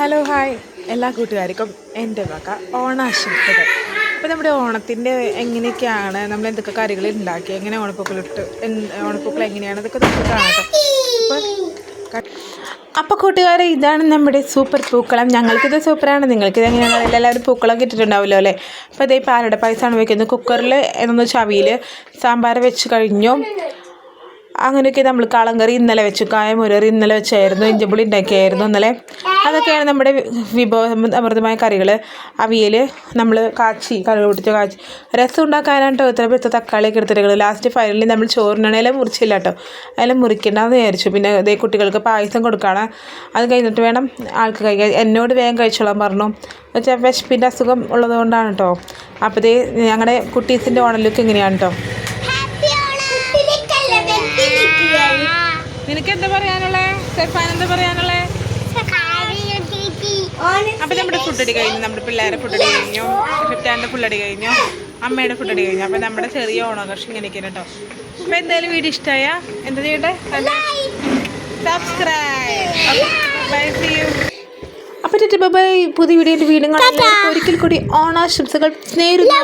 Hello hi എല്ലാ കൂട്ടുകാർക്കും എന്റെ വക ഓണാശംസകൾ. അപ്പോൾ നമ്മുടെ ഓണത്തിന്റെ എങ്ങനെയൊക്കെയാണ് നമ്മൾ എന്തൊക്കെ കറികൾ ഉണ്ടാക്കി എങ്ങനെ ഓണപ്പൂക്കളിട്ട് ഓണപ്പൂക്കൾ എങ്ങനെയാണ് ഇതൊക്കെ നമുക്ക് കാണാം അപ്പോൾ കൂട്ടുകാരെ ഇതാണ് നമ്മുടെ സൂപ്പർ പൂക്കളം. ഞങ്ങൾക്കിത് സൂപ്പറാണ്. നിങ്ങൾക്കിത് എങ്ങനെയാണ്? എല്ലാവരും പൂക്കളൊക്കെ ഇട്ടിട്ടുണ്ടാവുമല്ലോ അല്ലേ? അപ്പോൾ ഇതേ പാലട പായസമാണ് വെക്കുന്നത് കുക്കറിൽ എന്നൊന്ന് ചവിയിൽ സാമ്പാർ വെച്ച് കഴിഞ്ഞു. അങ്ങനെയൊക്കെ നമ്മൾ കളങ്കറി ഇന്നലെ വെച്ചു. കായമുരറി ഇന്നലെ വെച്ചായിരുന്നു. ഇഞ്ചിപ്പുളി ഉണ്ടാക്കിയായിരുന്നു ഇന്നലെ. അതൊക്കെയാണ് നമ്മുടെ വിഭവ അമൃതമായ കറികൾ അവിയൽ നമ്മൾ കാച്ചി കറി പൊട്ടിച്ച് കാച്ചി. രസം ഉണ്ടാക്കാനായിട്ടോ ഇത്ര പെട്ട തക്കാളിയൊക്കെ എടുത്തിട്ട് ലാസ്റ്റ് ഫൈനലി നമ്മൾ ചോറിനാണെങ്കിലും മുറിച്ചില്ല കേട്ടോ. അതെല്ലാം മുറിക്കണ്ടെന്ന് വിചാരിച്ചു. പിന്നെ ഇതേ കുട്ടികൾക്ക് പായസം കൊടുക്കണം. അത് കഴിഞ്ഞിട്ട് വേണം ആൾക്ക് കഴിക്കാൻ. എന്നോട് വേഗം കഴിച്ചോളാൻ പറഞ്ഞു. വെച്ചാൽ വിശപ്പിന്റെ അസുഖം ഉള്ളതുകൊണ്ടാണ് കേട്ടോ അപ്പോൾ ഇതേ ഞങ്ങളുടെ കുട്ടീസിന്റെ ഓണലുക്ക് ഇങ്ങനെയാണ് കേട്ടോ നിനക്ക് എന്താ പറയാനുള്ളത് സെഫാൻ എന്താ പറയാനുള്ളേ? അപ്പൊ നമ്മുടെ ഫുഡടി കഴിഞ്ഞു. നമ്മുടെ പിള്ളേരെ ഫുഡടി കഴിഞ്ഞു. ഫിഫ്റ്റാന്റെ അടി കഴിഞ്ഞു. അമ്മയുടെ ഫുഡടി കഴിഞ്ഞു. അപ്പൊ നമ്മുടെ ചെറിയ ഓണാഘോഷം ഇങ്ങനെയൊക്കെ കേട്ടോ. അപ്പൊ എന്തായാലും വീഡിയോ ഇഷ്ടമായ എന്താ ചെയ്യട്ടെ സബ്സ്ക്രൈബ് ബൈ സീ ബൈ പുതിയ വീണ്ടും കാണാൻ ഒരിക്കൽ കൂടി ഓണാശംസകൾ നേരുന്നു.